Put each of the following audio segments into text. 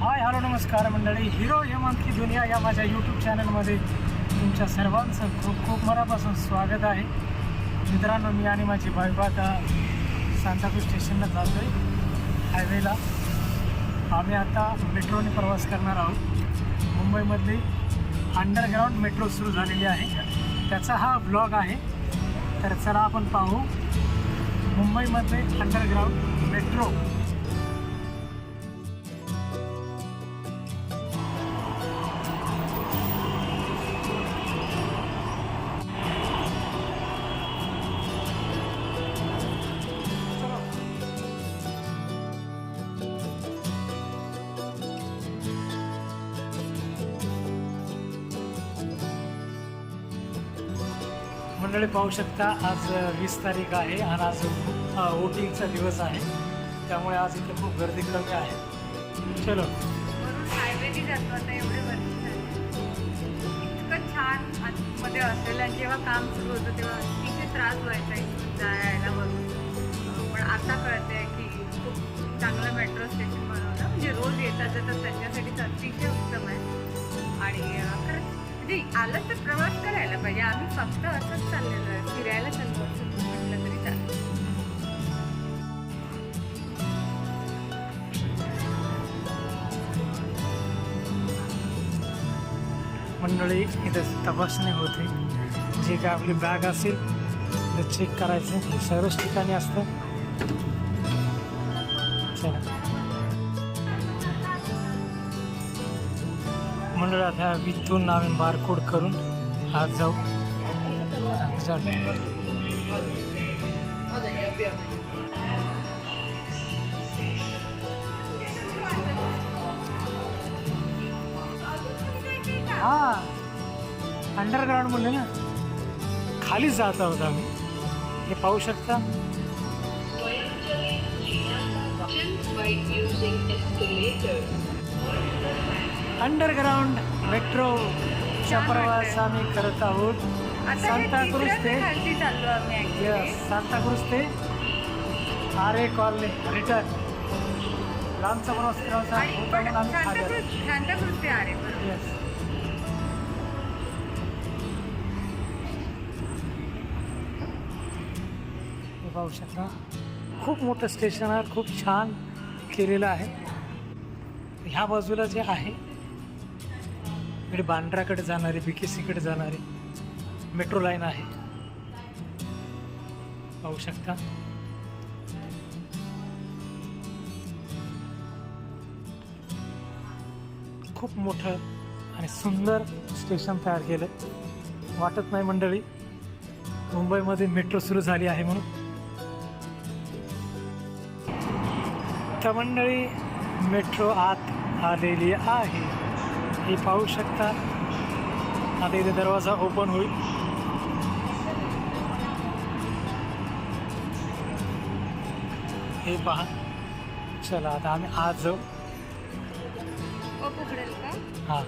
Hi hello नमस्कार मंडळी. Hero Hemant की दुनिया या माझ्या यूट्यूब चॅनलमध्ये तुमच्या सर्वांचं खूप खूप मनापासून स्वागत आहे. मित्रांनो मी आणि माझी बायको आता सांतापूर स्टेशनला जातो आहे हायवेला आम्ही आता मेट्रोने प्रवास करणार आहोत. मुंबईमधली अंडरग्राऊंड मेट्रो सुरू झालेली आहे. त्याचा हा ब्लॉग आहे. तर चला आपण पाहू. मुंबईमध्ये अंडरग्राऊंड मेट्रो मंडळी पाहू शकता आज वीस तारीख आहे आणि आज वोटिंगचा दिवस आहे. त्यामुळे आज इथे खूप गर्दी कमी आहे. चलो. वरून इतकं छान आतमध्ये असेल आणि जेव्हा काम सुरू होतं तेव्हा अतिशय त्रास व्हायचा इथून जायला बघून पण आता कळतंय की खूप चांगलं मेट्रो स्टेशन बनवलं. म्हणजे रोज येतात जातात त्यांच्यासाठी अतिशय उत्तम आहे. म्हणजे आलं तर प्रवास करायला पाहिजे. आम्ही फक्त असंच चाललेलो आहे. फिरायला चाललो असं म्हटलं तरी चालेल. मंडळी इथे तपासणी होते. जे काय आपली बॅग असेल ते चेक करायचं. सर्वच ठिकाणी असतं. चला. मंडळात ह्या विथून आम्ही बारकोड करून आज जाऊ. हा अंडरग्राऊंड म्हणले ना. खाली जात आहोत आम्ही. हे पाहू शकता. By using escalator. अंडरग्राऊंड मेट्रोचा प्रवास आम्ही करत आहोत. सांताक्रूज ते यस सांताक्रूज ते आरे कॉलनी रिटर्न. लांबचा प्रवास करायचा होता म्हणून आम्ही खाली येस पाहू शकता. खूप मोठं स्टेशन आहे खूप छान केलेलं आहे. ह्या बाजूला जे आहे इकडे बांद्राकडे जाणारी बी के सीकडे जाणारी मेट्रो लाईन आहे. पाहू शकता. खूप मोठं आणि सुंदर स्टेशन तयार केलं. वाटत नाही मंडळी मुंबईमध्ये मेट्रो सुरू झाली आहे म्हणून. तर मंडळी मेट्रो आत आलेली आहे. हे पाहू शकता. आता इथे दरवाजा ओपन होईल. हे पहा. चला आता आम्ही आज जाऊ. हां.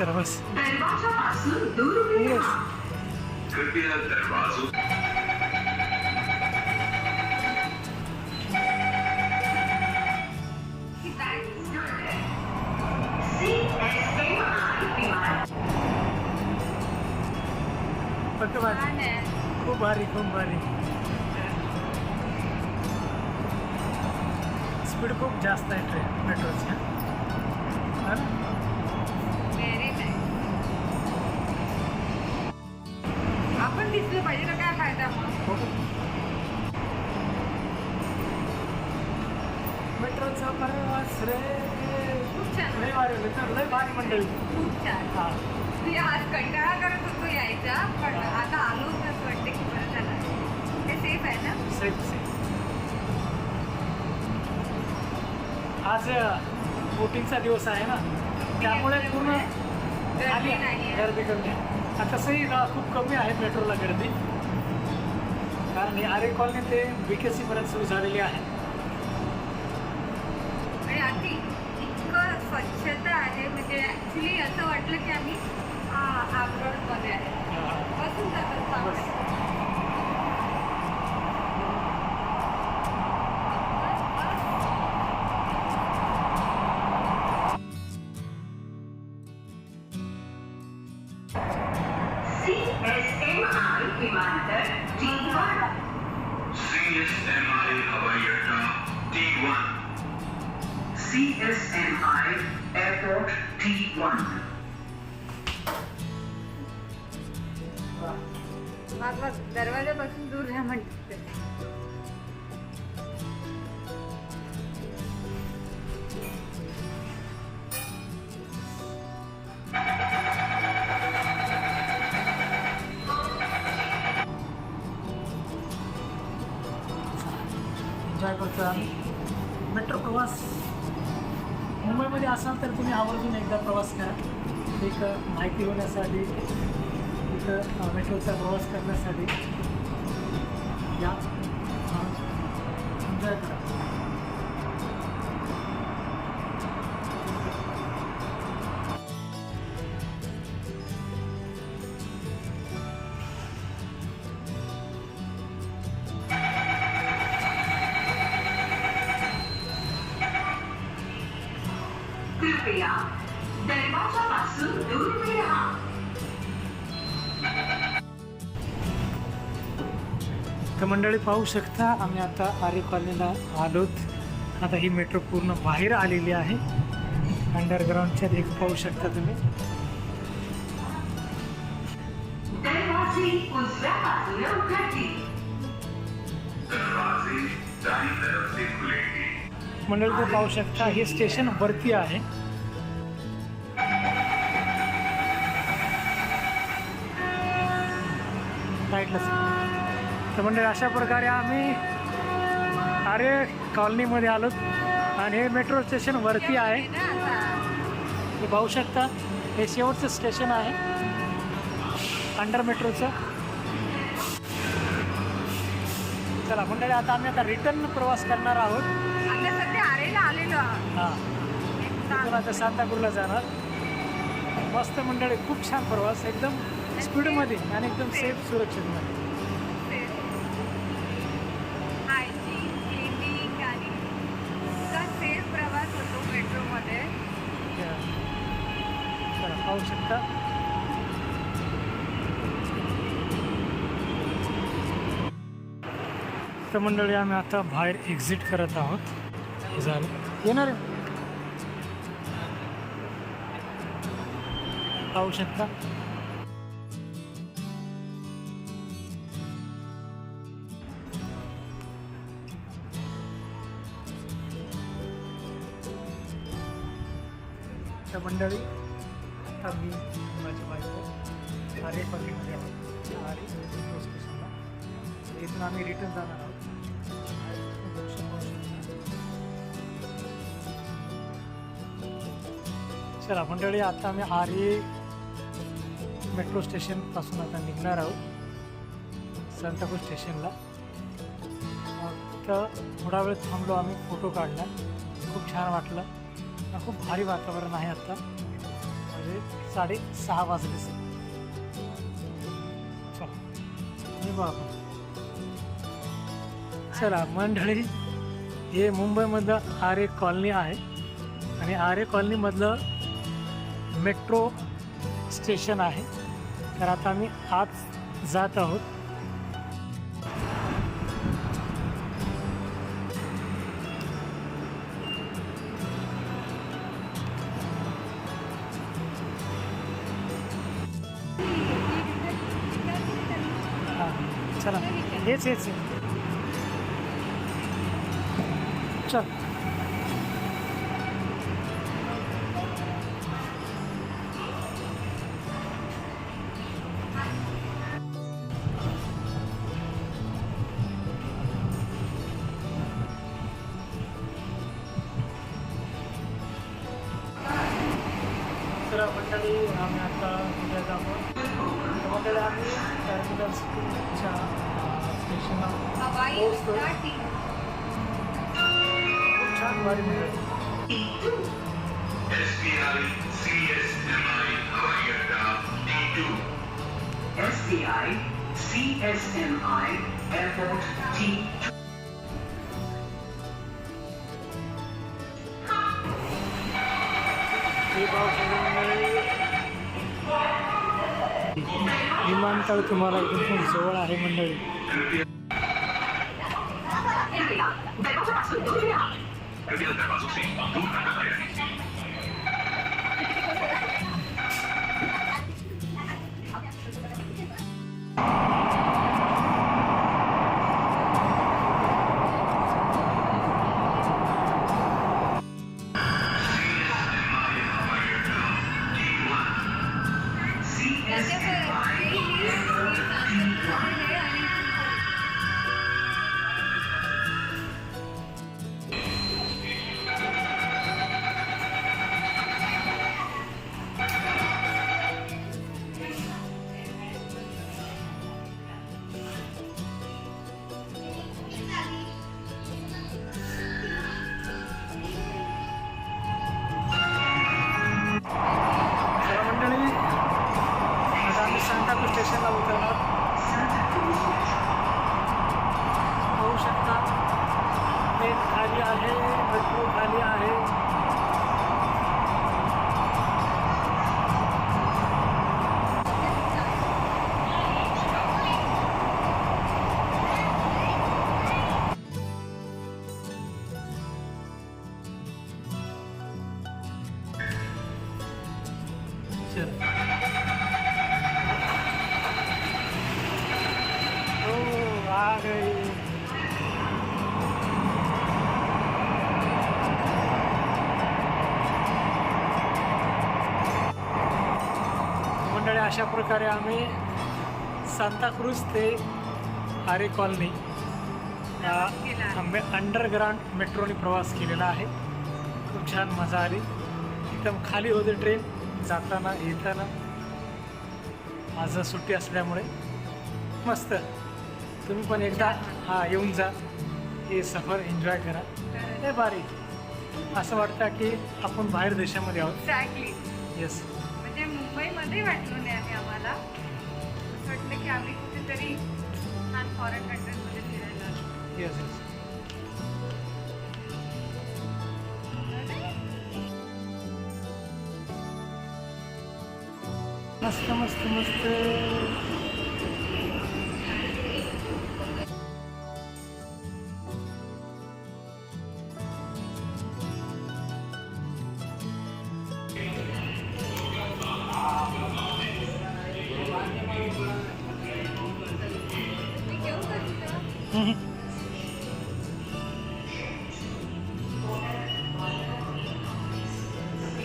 हे चला बस Yes. कृपया दरवाजों फक्त भारी छान आहे खूप भारी खूप भारी. स्पीड खूप जास्त आहे ट्रेन मेट्रोची प्रवास रे खूप छान. लय भारी लय भारी मंडळी. खूप छान. हा. मी आज कंटाळा करत होतो यायचा पण आता आलो तर वाटते की बरं झालं. ते सेफ आहे ना? सेफ सेफ आज वोटिंगचा दिवस आहे ना? त्यामुळे पूर्ण गर्दी नाही गर्दी कमी आहे. आता तसंही खूप कमी आहे मेट्रोला गर्दी. कारण आरे कॉलनी ते बी के सीपर्यंत सुरू झालेली आहे. ॲक्च्युली असं वाटलं की आम्ही आग्रोडमध्ये आहे. बसून जातात चांगलं CSMI विमानतळ हवाई अड्डा T1 CSMI Airport P1. मग मग दरवाजापासून दूर राहा म्हणते एन्जॉय करतो आम्ही मुंबईमध्ये असाल तर तुम्ही आवर्जून एकदा प्रवास करा. एक माहिती होण्यासाठी इथं मेट्रोचा प्रवास करण्यासाठी या एन्जॉय करा. दरवाजापासून दूर तर मंडळी पाहू शकता आम्ही आता आरे कॉलनीला आलोत. आता ही मेट्रो पूर्ण बाहेर आलेली आहे. अंडरग्राऊंडच्या एक पाहू शकता तुम्ही. मंडळी तू पाहू शकता हे स्टेशन वरती आहे. तर मंडळी अशा प्रकारे आम्ही आरे कॉलनीमध्ये आलोत आणि हे मेट्रो स्टेशन वरती आहे. हे पाहू शकता हे शेवटचं स्टेशन आहे. अंडर मेट्रोचं चला मंडळी आता आम्ही आता रिटर्न प्रवास करणार आहोत. हां. आता सांतापूरला जाणार. मस्त मंडळी खूप छान प्रवास एकदम स्पीडमध्ये आणि एकदम सेफ सुरक्षितमध्ये. तर मंडळी आम्ही आता बाहेर एक्झिट करत आहोत. झालं. येणार? पाहू शकता. मंडळी, आता मी आहोत इथून आम्ही रिटर्न जाणार आहोत. दर्शन चला मंडळी आता आम्ही आरे मेट्रो स्टेशनपासून आता निघणार आहोत. संतापूर स्टेशनला तर थोडा वेळ थांबलो आम्ही फोटो काढला. खूप छान वाटलं. खूप भारी वातावरण आहे आत्ता म्हणजे साडेसहा वाजले चला. निघू आपण. चला मंडळी हे मुंबईमधलं आरे कॉलनी आहे. आणि आरे कॉलनीमधलं मेट्रो स्टेशन आहे. तर आता आम्ही आत जात आहोत. हां चला. हेच हेच. मंडळी आम्ही आता उद्या जातो तर मंडळी आम्ही टर्मिनल स्कूलच्या स्टेशन स्टेशनला. स्टार्टिंग खूप छान वारी मंडळी SBI CSMI हवाई अड्डा T2 SCI CSMI Airport T2. विमानतळ तुम्हाला इथून खूप जवळ आहे मंडळी. कृपया दरवाजापासून दूर राहा आहे मेट्रो खाली आहे. चल ओ आ गई. अशा प्रकारे आम्ही सांताक्रूज ते आरे कॉलनी. आम्ही अंडरग्राऊंड मेट्रोने प्रवास केलेला आहे. खूप छान मजा आली. एकदम खाली होते ट्रेन जाताना येताना. आज सुट्टी असल्यामुळे मस्त. तुम्ही पण एकदा हा येऊन जा. हे सफर एन्जॉय करा. हे भारी. असं वाटतं की आपण बाहेर देशामध्ये आहोत. येस म्हणजे मुंबईमध्ये वाटलं नाही. आम्ही कुठेतरी छान फॉरेन कंट्रीजमध्ये फिरायला आलो. येस येस मस्त मस्त मस्त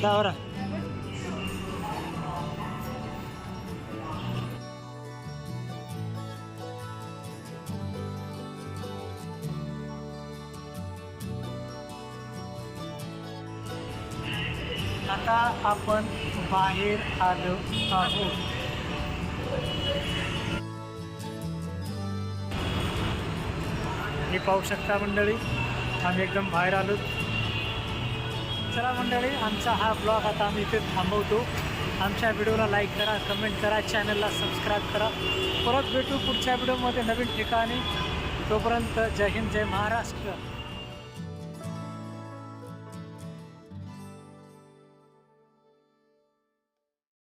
जा बरं आता आपण बाहेर आलो आहोत. हे पाहू शकता मंडळी आम्ही एकदम बाहेर आलो. चला मंडळी आमचा हा ब्लॉग आता आम्ही इथे थांबवतो. आमच्या व्हिडिओला लाईक करा कमेंट करा चॅनलला सबस्क्राईब करा. परत भेटू पुढच्या व्हिडिओमध्ये नवीन ठिकाणी. तोपर्यंत जय हिंद जय महाराष्ट्र.